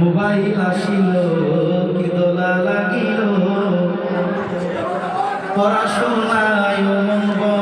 Mobile আসিল কি দোলা লাগিল। পড়াশোনায় মন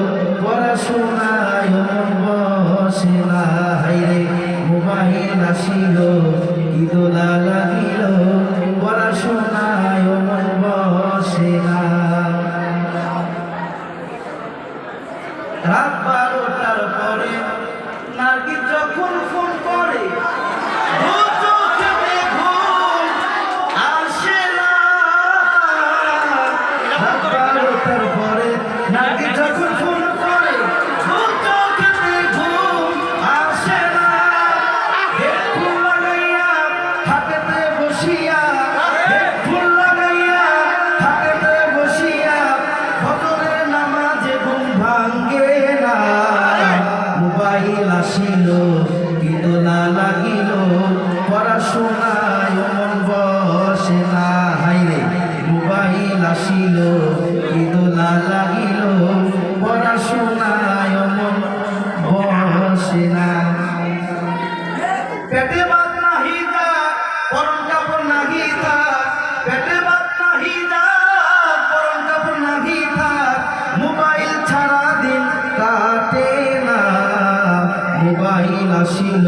আসিল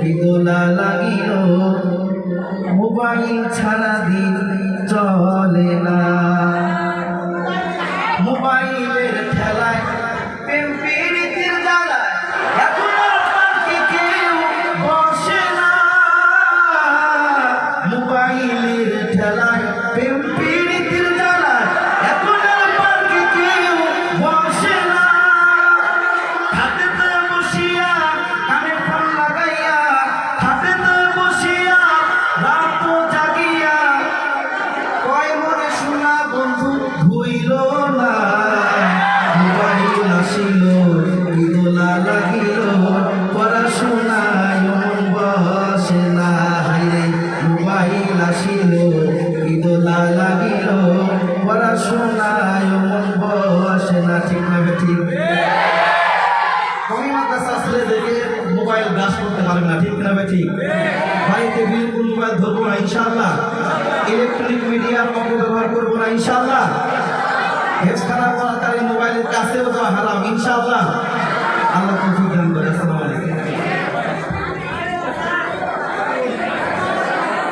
বিদলা লাগিল মোবাইল ছাড়া দিল আসিল ঈদ না লাগিল পড়াশোনায় মন বসে না ঠিক ঠিক মোবাইল গ্রাস করতে পারেন না ঠিক না ঠিক বাড়িতে বিলকুল মোবাইল ধরবো না ইনশাল্লাহ ইলেকট্রনিক মিডিয়ার অপব্যবহার করব না ইনশাল্লাহ হেফখানা করাকালীন মোবাইলের কাছেও যাওয়া হারাম ইনশাল্লাহ আল্লাহ